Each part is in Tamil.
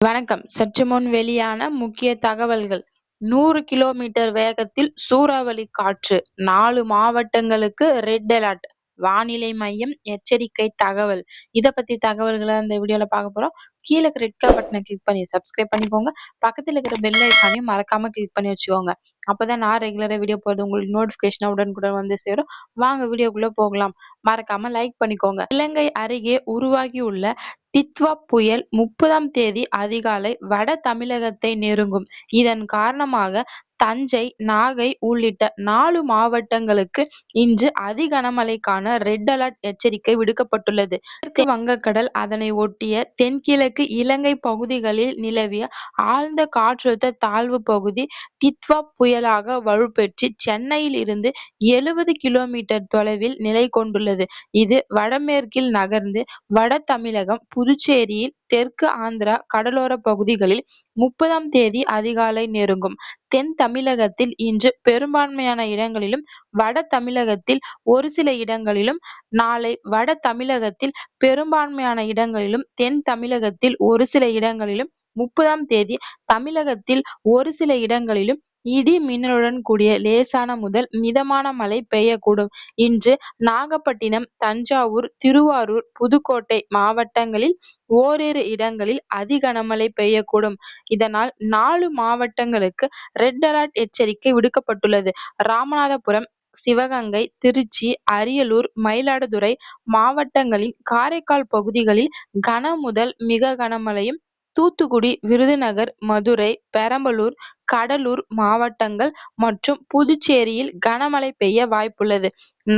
வணக்கம். சற்று முன் வெளியான முக்கிய தகவல்கள். நூறு கிலோமீட்டர் வேகத்தில் சூறாவளி காற்று. நாலு மாவட்டங்களுக்கு ரெட் அலர்ட். வானிலை மையம் எச்சரிக்கை தகவல். இதை பத்தி தகவல்களை அந்த வீடியோல பார்க்க போறோம். கீழே இருக்கிற ரெட் கலர் பட்டனை கிளிக் பண்ணி சப்ஸ்கிரைப் பண்ணிக்கோங்க. பக்கத்தில் இருக்கிற பெல் ஐக்கானையும் மறக்காம கிளிக் பண்ணி வச்சுக்கோங்க. அப்பதான் நான் ரெகுலரா வீடியோ போறது உங்களுக்கு நோட்டிபிகேஷன் உடனுக்குடன் வந்து சேரும். வாங்க வீடியோக்குள்ள போகலாம். மறக்காம லைக் பண்ணிக்கோங்க. இலங்கை அருகே உருவாகியுள்ள டித்வா புயல் முப்பதாம் தேதி அதிகாலை வட தமிழகத்தை நெருங்கும். இதன் காரணமாக தஞ்சை நாகை உள்ளிட்ட நாலு மாவட்டங்களுக்கு இன்று அதி கனமழைக்கான ரெட் அலர்ட் எச்சரிக்கை விடுக்கப்பட்டுள்ளது. தெற்கு வங்கக்கடல் அதனை ஒட்டிய தென்கிழக்கு இலங்கை பகுதிகளில் நிலவிய ஆழ்ந்த காற்றழுத்த தாழ்வு பகுதி டித்வா புயலாக வலுப்பெற்று சென்னையில் இருந்து எழுபது கிலோமீட்டர் தொலைவில் நிலை கொண்டுள்ளது. இது வடமேற்கில் நகர்ந்து வட தமிழகம் புதுச்சேரியில் தெற்கு ஆந்திரா கடலோர பகுதிகளில் முப்பதாம் தேதி அதிகாலை நெருங்கும். தென் தமிழகத்தில் இன்று பெரும்பான்மையான இடங்களிலும் வட தமிழகத்தில் ஒரு சில இடங்களிலும் நாளை வட தமிழகத்தில் பெரும்பான்மையான இடங்களிலும் தென் தமிழகத்தில் ஒரு சில இடங்களிலும் முப்பதாம் தேதி தமிழகத்தில் ஒரு சில இடங்களிலும் இடி மின்னலுடன் கூடிய லேசான முதல் மிதமான மழை பெய்யக்கூடும். இன்று நாகப்பட்டினம் தஞ்சாவூர் திருவாரூர் புதுக்கோட்டை மாவட்டங்களில் ஓரிரு இடங்களில் அதி கனமழை பெய்யக்கூடும். இதனால் நாலு மாவட்டங்களுக்கு ரெட் அலர்ட் எச்சரிக்கை விடுக்கப்பட்டுள்ளது. ராமநாதபுரம் சிவகங்கை திருச்சி அரியலூர் மயிலாடுதுறை மாவட்டங்களின் காரைக்கால் பகுதிகளில் கன முதல் மிக கனமழையும் தூத்துக்குடி விருதுநகர் மதுரை பெரம்பலூர் கடலூர் மாவட்டங்கள் மற்றும் புதுச்சேரியில் கனமழை பெய்ய வாய்ப்புள்ளது.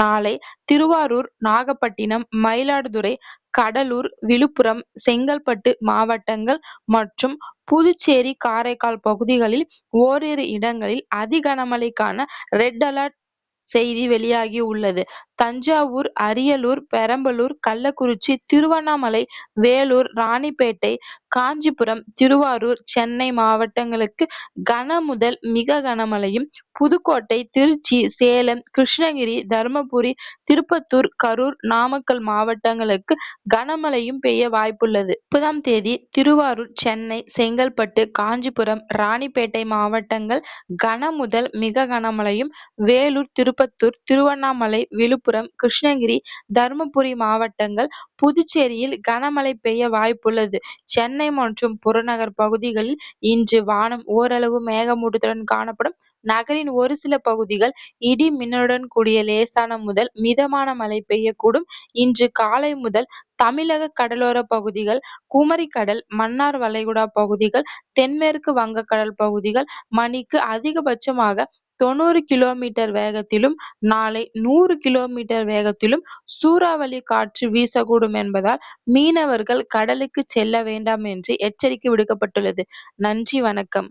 நாளை திருவாரூர் நாகப்பட்டினம் மயிலாடுதுறை கடலூர் விழுப்புரம் செங்கல்பட்டு மாவட்டங்கள் மற்றும் புதுச்சேரி காரைக்கால் பகுதிகளில் ஓரிரு இடங்களில் அதி கனமழைக்கான ரெட் அலர்ட் செய்தி வெளியாகி உள்ளது. தஞ்சாவூர் அரியலூர் பெரம்பலூர் கள்ளக்குறிச்சி திருவண்ணாமலை வேலூர் ராணிப்பேட்டை காஞ்சிபுரம் திருவாரூர் சென்னை மாவட்டங்களுக்கு கன முதல் மிக கனமழையும் புதுக்கோட்டை திருச்சி சேலம் கிருஷ்ணகிரி தருமபுரி திருப்பத்தூர் கரூர் நாமக்கல் மாவட்டங்களுக்கு கனமழையும் பெய்ய வாய்ப்புள்ளது. முப்பதாம் தேதி திருவாரூர் சென்னை செங்கல்பட்டு காஞ்சிபுரம் ராணிப்பேட்டை மாவட்டங்கள் கன முதல் மிக கனமழையும் வேலூர் திருப்பத்தூர் திருவண்ணாமலை விழுப்புரம் விழுப்புரம் கிருஷ்ணகிரி தருமபுரி மாவட்டங்கள் புதுச்சேரியில் கனமழை பெய்ய வாய்ப்புள்ளது. சென்னை மற்றும் புறநகர் பகுதிகளில் இன்று வானம் ஓரளவு மேகமூட்டத்துடன் காணப்படும். நகரின் ஒரு சில பகுதிகள் இடி மின்னலுடன் கூடிய லேசான முதல் மிதமான மழை பெய்யக்கூடும். இன்று காலை முதல் தமிழக கடலோர பகுதிகள் குமரிக்கடல் மன்னார் வளைகுடா பகுதிகள் தென்மேற்கு வங்கக்கடல் பகுதிகள் மணிக்கு அதிகபட்சமாக தொண்ணூறு கிலோமீட்டர் வேகத்திலும் நாளை நூறு கிலோமீட்டர் வேகத்திலும் சூறாவளி காற்று வீசக்கூடும் என்பதால் மீனவர்கள் கடலுக்கு செல்ல வேண்டாம் என்று எச்சரிக்கை விடுக்கப்பட்டுள்ளது. நன்றி வணக்கம்.